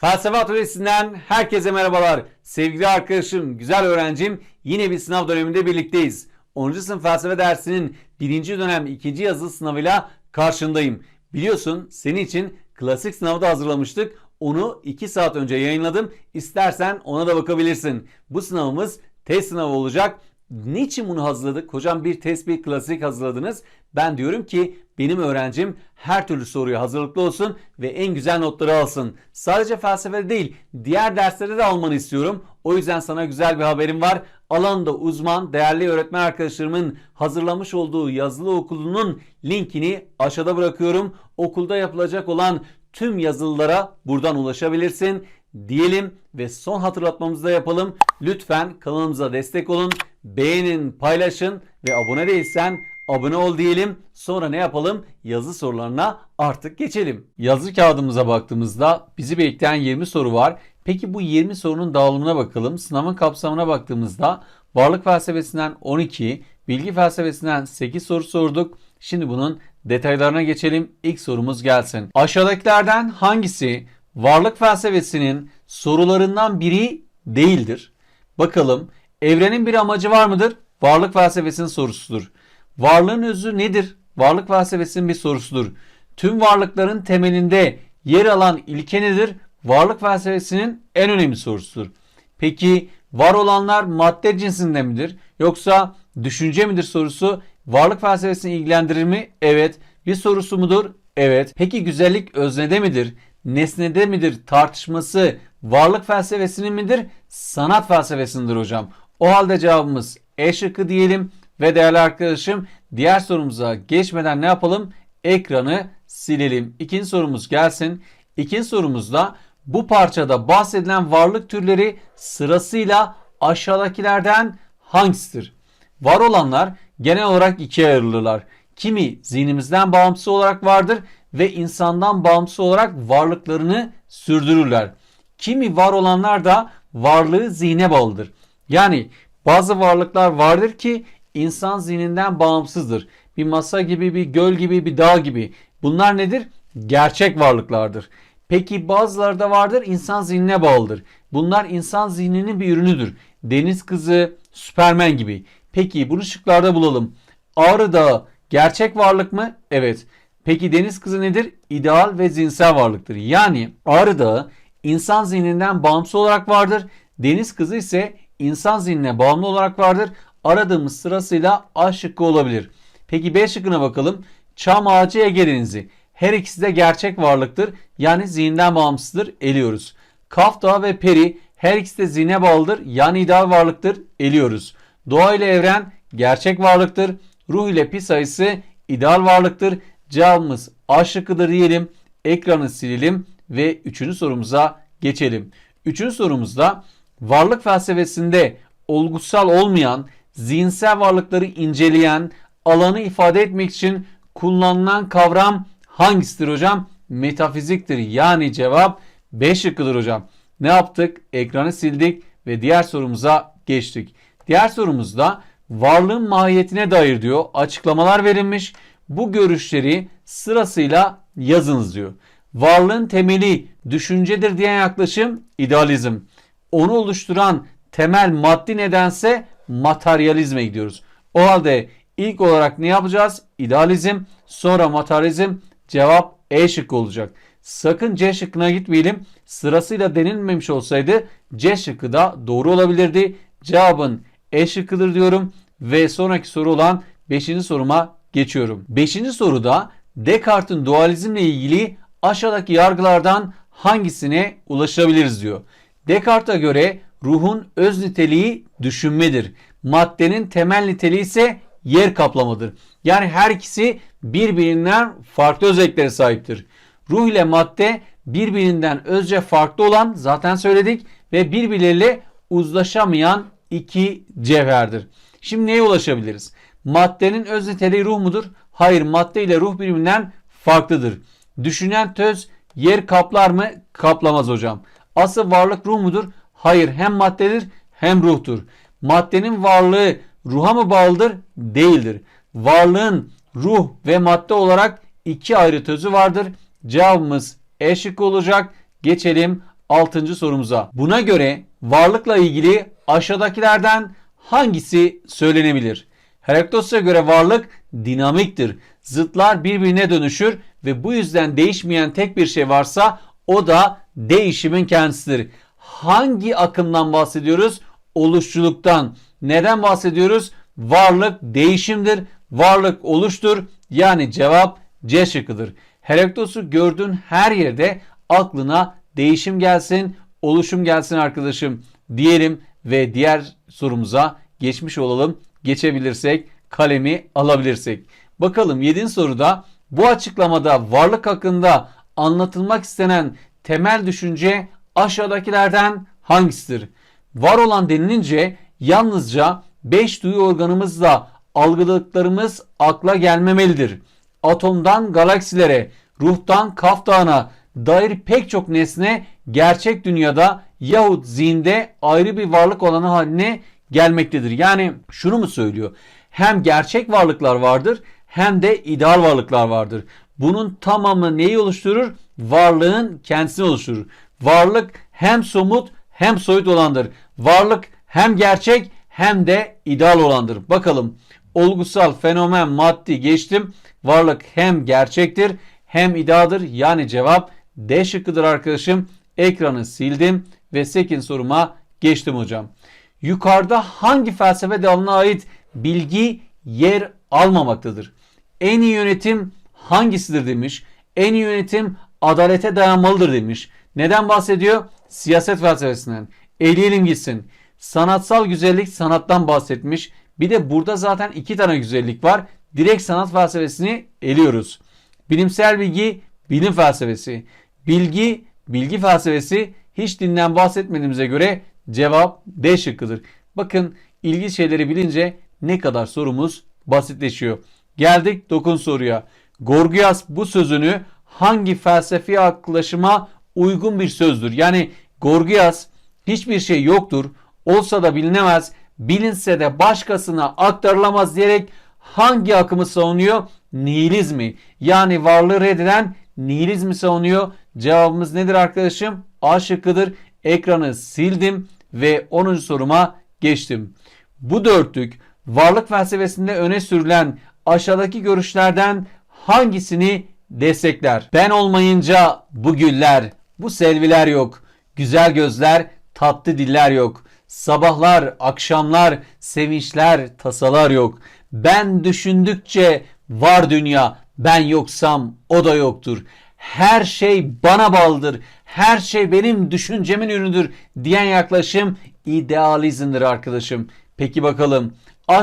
Felsefe Atölyesi'nden herkese merhabalar. Sevgili arkadaşım, güzel öğrencim yine bir sınav döneminde birlikteyiz. 10. sınıf felsefe dersinin 1. dönem 2. yazılı sınavıyla karşındayım. Biliyorsun senin için klasik sınavda hazırlamıştık. Onu 2 saat önce yayınladım. İstersen ona da bakabilirsin. Bu sınavımız test sınavı olacak. Niçin bunu hazırladık? Hocam bir test bir klasik hazırladınız. Ben diyorum ki benim öğrencim her türlü soruya hazırlıklı olsun ve en güzel notları alsın. Sadece felsefede değil diğer derslerde de almanı istiyorum. O yüzden sana güzel bir haberim var. Alanda uzman değerli öğretmen arkadaşlarımın hazırlamış olduğu yazılı okulunun linkini aşağıda bırakıyorum. Okulda yapılacak olan tüm yazılılara buradan ulaşabilirsin diyelim ve son hatırlatmamızı da yapalım. Lütfen kanalımıza destek olun. Beğenin, paylaşın ve abone değilsen abone ol diyelim. Sonra ne yapalım? Yazı sorularına artık geçelim. Yazı kağıdımıza baktığımızda bizi bekleyen 20 soru var. Peki bu 20 sorunun dağılımına bakalım. Sınavın kapsamına baktığımızda varlık felsefesinden 12, bilgi felsefesinden 8 soru sorduk. Şimdi bunun detaylarına geçelim. İlk sorumuz gelsin. Aşağıdakilerden hangisi varlık felsefesinin sorularından biri değildir? Bakalım evrenin bir amacı var mıdır? Varlık felsefesinin sorusudur. Varlığın özü nedir? Varlık felsefesinin bir sorusudur. Tüm varlıkların temelinde yer alan ilke nedir? Varlık felsefesinin en önemli sorusudur. Peki var olanlar madde cinsinde midir? Yoksa düşünce midir sorusu varlık felsefesini ilgilendirir mi? Evet. Bir sorusu mudur? Evet. Peki güzellik öznede midir? Nesnede midir? Tartışması varlık felsefesinin midir? Sanat felsefesindir hocam. O halde cevabımız E şıkkı diyelim ve değerli arkadaşım diğer sorumuza geçmeden ne yapalım? Ekranı silelim. İkinci sorumuz gelsin. İkinci sorumuzda bu parçada bahsedilen varlık türleri sırasıyla aşağıdakilerden hangisidir? Var olanlar genel olarak ikiye ayrılırlar. Kimi zihnimizden bağımsız olarak vardır ve insandan bağımsız olarak varlıklarını sürdürürler. Kimi var olanlar da varlığı zihne bağlıdır. Yani bazı varlıklar vardır ki insan zihninden bağımsızdır. Bir masa gibi, bir göl gibi, bir dağ gibi. Bunlar nedir? Gerçek varlıklardır. Peki bazıları da vardır insan zihnine bağlıdır. Bunlar insan zihninin bir ürünüdür. Deniz kızı, Süpermen gibi. Peki bunu şıklarda bulalım. Ağrı Dağı gerçek varlık mı? Evet. Peki deniz kızı nedir? İdeal ve zihinsel varlıktır. Yani Ağrı Dağı insan zihninden bağımsız olarak vardır. Deniz kızı ise insan zihnine bağımlı olarak vardır. Aradığımız sırasıyla A şıkkı olabilir. Peki B şıkkına bakalım. Çam ağacı Ege Denizi. Her ikisi de gerçek varlıktır. Yani zihinden bağımsızdır. Eliyoruz. Kaf Dağı ve Peri her ikisi de zihne bağlıdır. Yani ideal varlıktır. Eliyoruz. Doğa ile evren gerçek varlıktır. Ruh ile pi sayısı ideal varlıktır. Cevabımız A şıkkıdır diyelim. Ekranı silelim ve üçüncü sorumuza geçelim. Üçüncü sorumuzda varlık felsefesinde olgusal olmayan zihinsel varlıkları inceleyen alanı ifade etmek için kullanılan kavram hangisidir hocam? Metafiziktir. Yani cevap B şıkkıdır hocam. Ne yaptık? Ekranı sildik ve diğer sorumuza geçtik. Diğer sorumuzda varlığın mahiyetine dair diyor açıklamalar verilmiş. Bu görüşleri sırasıyla yazınız diyor. Varlığın temeli düşüncedir diyen yaklaşım idealizm. Onu oluşturan temel maddi nedense materyalizme gidiyoruz. O halde ilk olarak ne yapacağız? İdealizm, sonra materyalizm, cevap E şıkkı olacak. Sakın C şıkkına gitmeyelim. Sırasıyla denilmemiş olsaydı C şıkkı da doğru olabilirdi. Cevabın E şıkkıdır diyorum ve sonraki soru olan 5. soruma geçiyorum. 5. soruda Descartes'in dualizmle ilgili aşağıdaki yargılardan hangisine ulaşabiliriz diyor. Descartes'a göre ruhun öz niteliği düşünmedir. Maddenin temel niteliği ise yer kaplamadır. Yani her ikisi birbirinden farklı özelliklere sahiptir. Ruh ile madde birbirinden özce farklı olan zaten söyledik ve birbirleriyle uzlaşamayan iki cevherdir. Şimdi neye ulaşabiliriz? Maddenin öz niteliği ruh mudur? Hayır madde ile ruh birbirinden farklıdır. Düşünen töz yer kaplar mı? Kaplamaz hocam. Asıl varlık ruh mudur? Hayır hem maddedir hem ruhtur. Maddenin varlığı ruha mı bağlıdır? Değildir. Varlığın ruh ve madde olarak iki ayrı tözü vardır. Cevabımız E şıkkı olacak. Geçelim 6. sorumuza. Buna göre varlıkla ilgili aşağıdakilerden hangisi söylenebilir? Herakleitos'a göre varlık dinamiktir. Zıtlar birbirine dönüşür ve bu yüzden değişmeyen tek bir şey varsa o da değişimin kendisidir. Hangi akımdan bahsediyoruz? Oluşçuluktan. Neden bahsediyoruz? Varlık değişimdir. Varlık oluştur. Yani cevap C şıkkıdır. Herakleitos'u gördüğün her yerde aklına değişim gelsin, oluşum gelsin arkadaşım diyelim ve diğer sorumuza geçmiş olalım. Geçebilirsek, kalemi alabilirsek. Bakalım 7. soruda bu açıklamada varlık hakkında anlatılmak istenen temel düşünce aşağıdakilerden hangisidir? Var olan denilince yalnızca 5 duyu organımızla algıladıklarımız akla gelmemelidir. Atomdan galaksilere, ruhtan kaf dağına dair pek çok nesne gerçek dünyada yahut zihinde ayrı bir varlık olanı haline gelmektedir. Yani şunu mu söylüyor? Hem gerçek varlıklar vardır hem de ideal varlıklar vardır. Bunun tamamı neyi oluşturur? Varlığın kendisini oluşturur. Varlık hem somut hem soyut olandır. Varlık hem gerçek hem de ideal olandır. Bakalım olgusal fenomen maddi geçtim. Varlık hem gerçektir hem idealdir. Yani cevap D şıkkıdır arkadaşım. Ekranı sildim ve 8 soruma geçtim hocam. Yukarıda hangi felsefe dalına ait bilgi yer almamaktadır? En iyi yönetim hangisidir demiş. En iyi yönetim adalete dayanmalıdır demiş. Neden bahsediyor? Siyaset felsefesinden. Eleyelim gitsin. Sanatsal güzellik sanattan bahsetmiş. Bir de burada zaten iki tane güzellik var. Direkt sanat felsefesini eliyoruz. Bilimsel bilgi, bilim felsefesi. Bilgi, bilgi felsefesi hiç dinden bahsetmediğimize göre cevap D şıkkıdır. Bakın ilginç şeyleri bilince ne kadar sorumuz basitleşiyor. Geldik 9 soruya. Gorgias bu sözünü hangi felsefi yaklaşıma uygun bir sözdür? Yani Gorgias hiçbir şey yoktur, olsa da bilinemez, bilinse de başkasına aktarılamaz diyerek hangi akımı savunuyor? Nihilizmi. Yani varlığı reddeden nihilizmi savunuyor. Cevabımız nedir arkadaşım? A şıkkıdır. Ekranı sildim ve 10. soruma geçtim. Bu dörtlük varlık felsefesinde öne sürülen aşağıdaki görüşlerden hangisini destekler? Ben olmayınca bu güller, bu selviler yok. Güzel gözler, tatlı diller yok. Sabahlar, akşamlar, sevinçler, tasalar yok. Ben düşündükçe var dünya, ben yoksam o da yoktur. Her şey bana bağlıdır. Her şey benim düşüncemin ürünüdür diyen yaklaşım idealizmdir arkadaşım. Peki bakalım A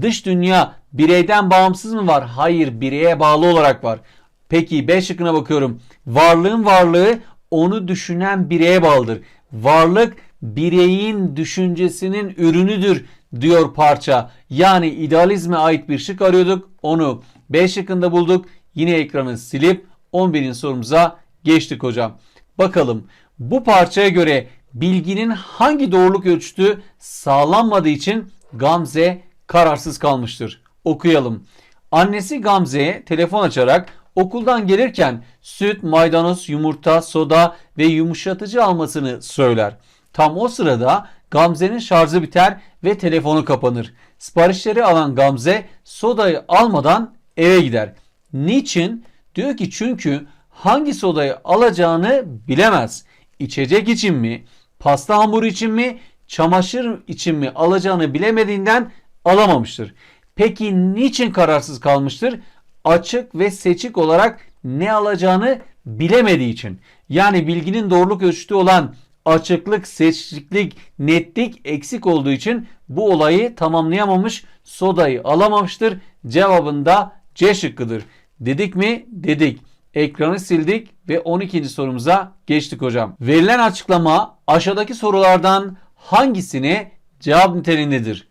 dış dünya bireyden bağımsız mı var? Hayır bireye bağlı olarak var. Peki B şıkkına bakıyorum. Varlığın varlığı onu düşünen bireye bağlıdır. Varlık bireyin düşüncesinin ürünüdür diyor parça. Yani idealizme ait bir şık arıyorduk. Onu B şıkkında bulduk. Yine ekranı silip 11'in sorumuza geçtik hocam. Bakalım bu parçaya göre bilginin hangi doğruluk ölçütü sağlanmadığı için Gamze kararsız kalmıştır. Okuyalım. Annesi Gamze'ye telefon açarak okuldan gelirken süt, maydanoz, yumurta, soda ve yumuşatıcı almasını söyler. Tam o sırada Gamze'nin şarjı biter ve telefonu kapanır. Siparişleri alan Gamze sodayı almadan eve gider. Niçin? Diyor ki çünkü hangi sodayı alacağını bilemez. İçecek için mi, pasta hamuru için mi, çamaşır için mi alacağını bilemediğinden alamamıştır. Peki niçin kararsız kalmıştır? Açık ve seçik olarak ne alacağını bilemediği için. Yani bilginin doğruluk ölçütü olan açıklık, seçiklik, netlik eksik olduğu için bu olayı tamamlayamamış, sodayı alamamıştır. Cevabında C şıkkıdır. Dedik mi? Dedik. Ekranı sildik ve 12. sorumuza geçtik hocam. Verilen açıklama aşağıdaki sorulardan hangisine cevap niteliğindedir?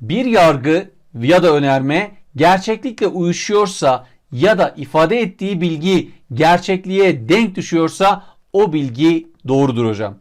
Bir yargı ya da önerme gerçeklikle uyuşuyorsa ya da ifade ettiği bilgi gerçekliğe denk düşüyorsa o bilgi doğrudur hocam.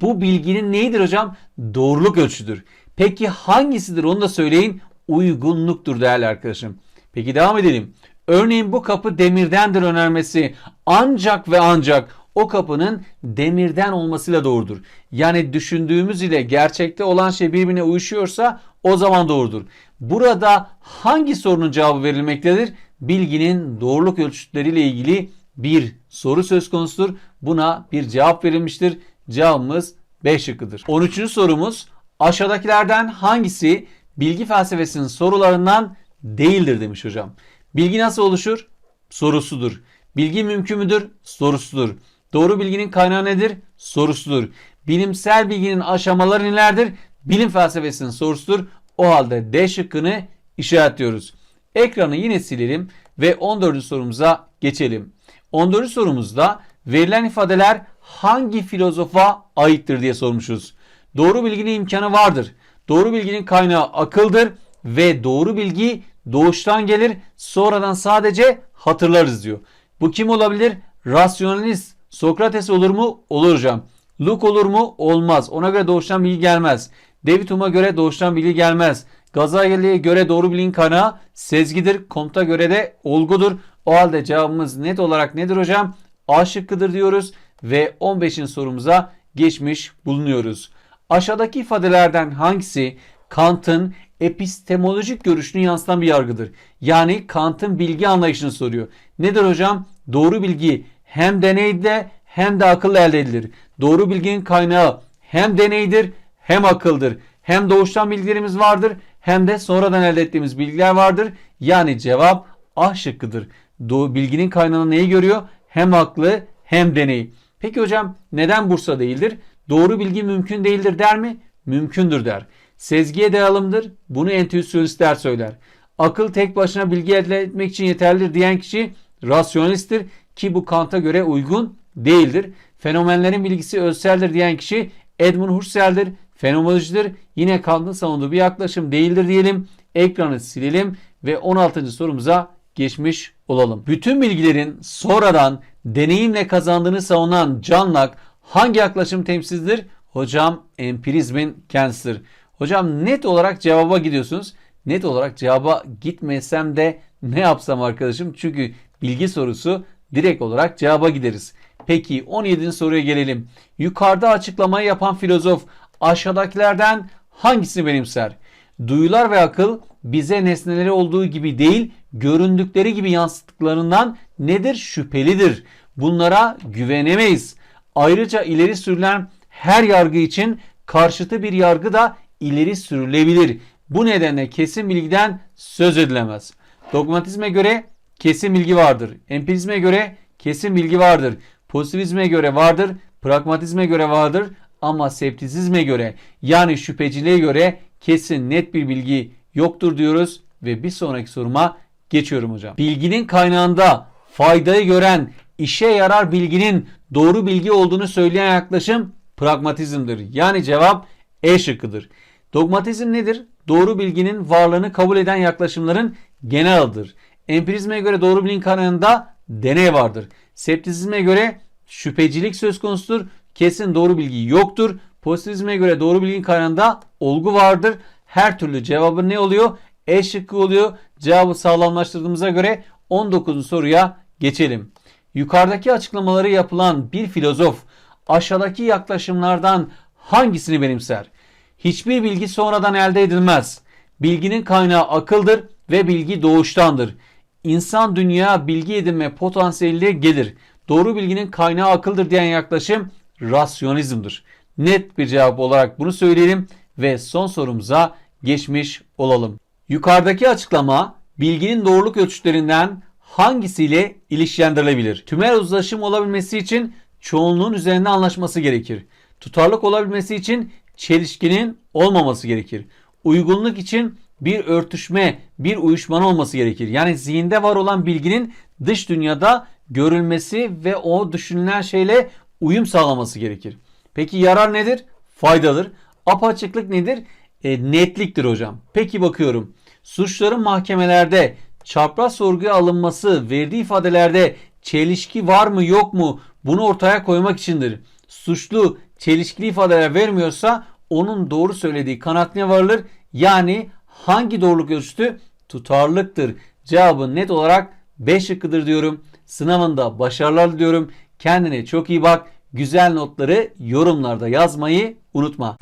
Bu bilginin neyidir hocam? Doğruluk ölçüdür. Peki hangisidir onu da söyleyin. Uygunluktur değerli arkadaşım. Peki devam edelim. Örneğin bu kapı demirdendir önermesi ancak ve ancak o kapının demirden olmasıyla doğrudur. Yani düşündüğümüz ile gerçekte olan şey birbirine uyuşuyorsa o zaman doğrudur. Burada hangi sorunun cevabı verilmektedir? Bilginin doğruluk ölçütleriyle ilgili bir soru söz konusudur. Buna bir cevap verilmiştir. Cevabımız B şıkkıdır. 13. sorumuz aşağıdakilerden hangisi bilgi felsefesinin sorularından değildir demiş hocam. Bilgi nasıl oluşur? Sorusudur. Bilgi mümkün müdür? Sorusudur. Doğru bilginin kaynağı nedir? Sorusudur. Bilimsel bilginin aşamaları nelerdir? Bilim felsefesinin sorusudur. O halde D şıkkını işaretliyoruz. Ekranı yine silelim ve 14. sorumuza geçelim. 14. sorumuzda verilen ifadeler hangi filozofa aittir diye sormuşuz. Doğru bilginin imkanı vardır. Doğru bilginin kaynağı akıldır ve doğru bilgi doğuştan gelir sonradan sadece hatırlarız diyor. Bu kim olabilir? Rasyonalist. Sokrates olur mu? Olur hocam. Luke olur mu? Olmaz. Ona göre doğuştan bilgi gelmez. David Hume'a göre doğuştan bilgi gelmez. Gazali'ye göre doğru bilginin kaynağı sezgidir. Comte'a göre de olgudur. O halde cevabımız net olarak nedir hocam? A şıkkıdır diyoruz ve 15. sorumuza geçmiş bulunuyoruz. Aşağıdaki ifadelerden hangisi Kant'ın epistemolojik görüşünü yansıtan bir yargıdır? Yani Kant'ın bilgi anlayışını soruyor. Nedir hocam? Doğru bilgi hem deneyde hem de akılla elde edilir. Doğru bilginin kaynağı hem deneydir hem akıldır. Hem doğuştan bilgilerimiz vardır hem de sonradan elde ettiğimiz bilgiler vardır. Yani cevap A şıkkıdır. Bilginin kaynağını neyi görüyor? Hem aklı hem deney. Peki hocam neden Bursa değildir? Doğru bilgi mümkün değildir der mi? Mümkündür der. Sezgiye dayalımdır. Bunu entüisyonistler söyler. Akıl tek başına bilgi elde etmek için yeterlidir diyen kişi rasyonalisttir ki bu Kant'a göre uygun değildir. Fenomenlerin bilgisi özseldir diyen kişi Edmund Husserl'dir. Fenomenolojidir. Yine Kant'ın savunduğu bir yaklaşım değildir diyelim. Ekranı silelim ve 16. sorumuza geçmiş olalım. Bütün bilgilerin sonradan deneyimle kazandığını savunan Locke hangi yaklaşım temsilcidir? Hocam empirizmin kendisidir. Hocam net olarak cevaba gidiyorsunuz. Net olarak cevaba gitmesem de ne yapsam arkadaşım? Çünkü bilgi sorusu direkt olarak cevaba gideriz. Peki 17. soruya gelelim. Yukarıda açıklamayı yapan filozof aşağıdakilerden hangisini benimser? Duyular ve akıl bize nesneleri olduğu gibi değil, göründükleri gibi yansıttıklarından nedir? Şüphelidir. Bunlara güvenemeyiz. Ayrıca ileri sürülen her yargı için karşıtı bir yargı da ileri sürülebilir. Bu nedenle kesin bilgiden söz edilemez. Dogmatizme göre kesin bilgi vardır. Empirizme göre kesin bilgi vardır. Pozitivizme göre vardır. Pragmatizme göre vardır. Ama septisizme göre yani şüpheciliğe göre kesin net bir bilgi yoktur diyoruz ve bir sonraki soruma geçiyorum hocam. Bilginin kaynağında faydayı gören, işe yarar bilginin doğru bilgi olduğunu söyleyen yaklaşım pragmatizmdir. Yani cevap E şıkkıdır. Dogmatizm nedir? Doğru bilginin varlığını kabul eden yaklaşımların genel adıdır. Empirizme göre doğru bilginin kaynağında deney vardır. Septisizme göre şüphecilik söz konusudur. Kesin doğru bilgi yoktur. Pozitivizme göre doğru bilginin kaynağında olgu vardır. Her türlü cevabı ne oluyor? E şıkkı oluyor. Cevabı sağlamlaştırdığımıza göre 19. soruya geçelim. Yukarıdaki açıklamaları yapılan bir filozof aşağıdaki yaklaşımlardan hangisini benimser? Hiçbir bilgi sonradan elde edilmez. Bilginin kaynağı akıldır ve bilgi doğuştandır. İnsan dünya bilgi edinme potansiyeliyle gelir. Doğru bilginin kaynağı akıldır diyen yaklaşım rasyonizmdir. Net bir cevap olarak bunu söyleyelim ve son sorumuza geçmiş olalım. Yukarıdaki açıklama bilginin doğruluk ölçütlerinden hangisiyle ilişkilendirilebilir? Tümel uzlaşım olabilmesi için çoğunluğun üzerinde anlaşması gerekir. Tutarlık olabilmesi için çelişkinin olmaması gerekir. Uygunluk için bir örtüşme, bir uyuşmanı olması gerekir. Yani zihinde var olan bilginin dış dünyada görülmesi ve o düşünülen şeyle uyum sağlaması gerekir. Peki yarar nedir? Faydadır. Apaçıklık nedir? E, netliktir hocam. Peki bakıyorum. Suçların mahkemelerde çapraz sorguya alınması, verdiği ifadelerde çelişki var mı yok mu bunu ortaya koymak içindir. Suçlu çelişkili ifadeler vermiyorsa onun doğru söylediği kanaatine varılır. Yani hangi doğruluk ölçütü? Tutarlıktır. Cevabı net olarak B şıkkıdır diyorum. Sınavında başarılar diliyorum. Kendine çok iyi bak. Güzel notları yorumlarda yazmayı unutma.